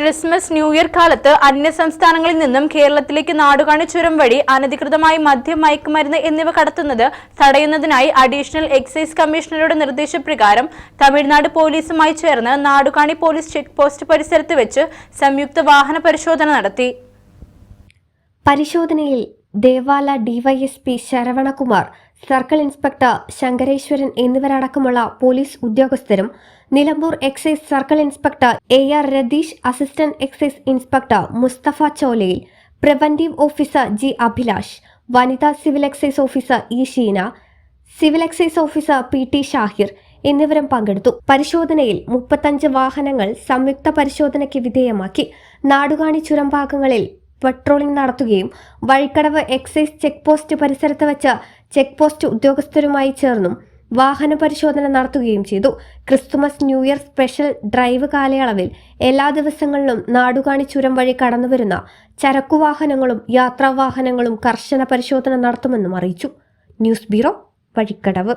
Christmas new year കാലത്ത് അന്യ സംസ്ഥാനങ്ങളിൽ നിന്നും കേരളത്തിലേക്ക് നാടുകാണി ചുരം വഴി അനധികൃതമായി മദ്യം മയക്കുമരുന്ന് എന്നിവ കടത്തുന്നത് തടയുന്നതിനായി അഡീഷണൽ എക്സൈസ് കമ്മീഷണറുടെ നിർദ്ദേശപ്രകാരം തമിഴ്നാട് പോലീസുമായി ചേർന്ന് നാടുകാണി പോലീസ് ചെക്ക് പോസ്റ്റ് പരിസരത്ത് വെച്ച് സംയുക്ത വാഹന പരിശോധന നടത്തി. പരിശോധനയിൽ Devala DYSP Saravanakumar circle inspector Sankareswaran എന്നിവരടക്കമുള്ള police ഉദ്യോഗസ്ഥരും Nilambur excise circle inspector A R Ratheesh assistant excise inspector Mustafa Cholayil preventive officer G Abhilash വനിതാ civil excise officer E Sheena civil excise officer P T Shahir എന്നിവരും പങ്കെടുത്തു. പരിശോധനയിൽ മുപ്പത്തഞ്ച് വാഹനങ്ങൾ സംയുക്ത പരിശോധനയ്ക്ക് വിധേയമാക്കി. നാടുകാണി ചുരം ഭാഗങ്ങളിൽ പട്രോളിംഗ് നടത്തുകയും വഴിക്കടവ് എക്സൈസ് ചെക്ക് പോസ്റ്റ് പരിസരത്ത് വെച്ച ചെക്ക് പോസ്റ്റ് ഉദ്യോഗസ്ഥരുമായി ചേർന്നും വാഹന പരിശോധന നടത്തുകയും ചെയ്തു. Christmas new year special drive കാലയളവിൽ എല്ലാ ദിവസങ്ങളിലും നാടുകാണി ചുരം വഴി കടന്നുവരുന്ന ചരക്കുവാഹനങ്ങളും യാത്രാവാഹനങ്ങളും കർശന പരിശോധന നടത്തുമെന്നും അറിയിച്ചു. News bureau Vazhikkadavu.